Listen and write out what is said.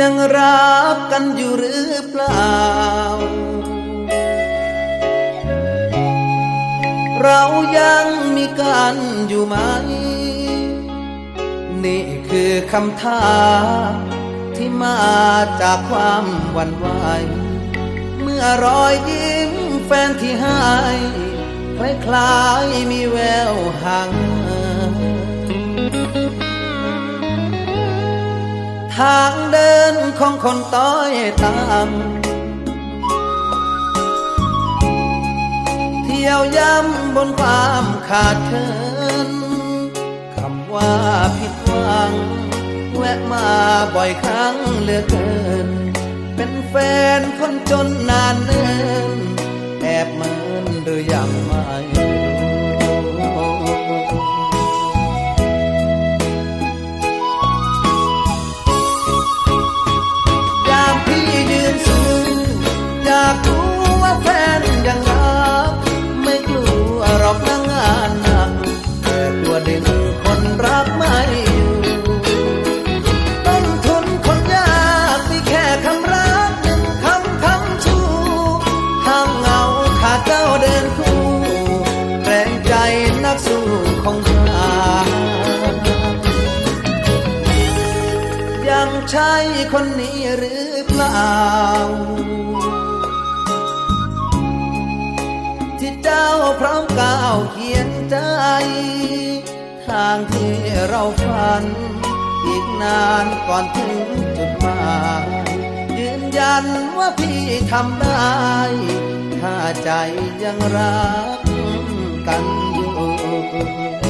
ยังรักกันอยู่หรือเปล่า เรายังมีกันอยู่ไหม นี่คือคำถามที่มาจากความหวั่นไหว เมื่อรอยยิ้มแฟนที่ให้คล้ายๆมีแววห่างทาง ของคนต้อยตามเที่ยวย้ำบนความขาดเคินคำว่าผิดหวัง แวะมาบ่อยครั้งเหลือเกิน เป็นแฟนคนจนนานเนินแอบเหมินหรือยังไม่ คนรักไม่อยู่ต้นทุนคนยากมีแค่คำรักหนึ่งคำคำชูห้ามเหงาขาดเจ้าเดินคู่แรงใจนักสู้ของข้ายังใช่คนนี้หรือเปล่าที่เจ้าพร้อมก้าวเขียนใจ ทางที่เราฝัน อีกนานก่อนถึงจุดหมายยืนยันว่าพี่ทำได้ ถ้าใจยังรักกันอยู่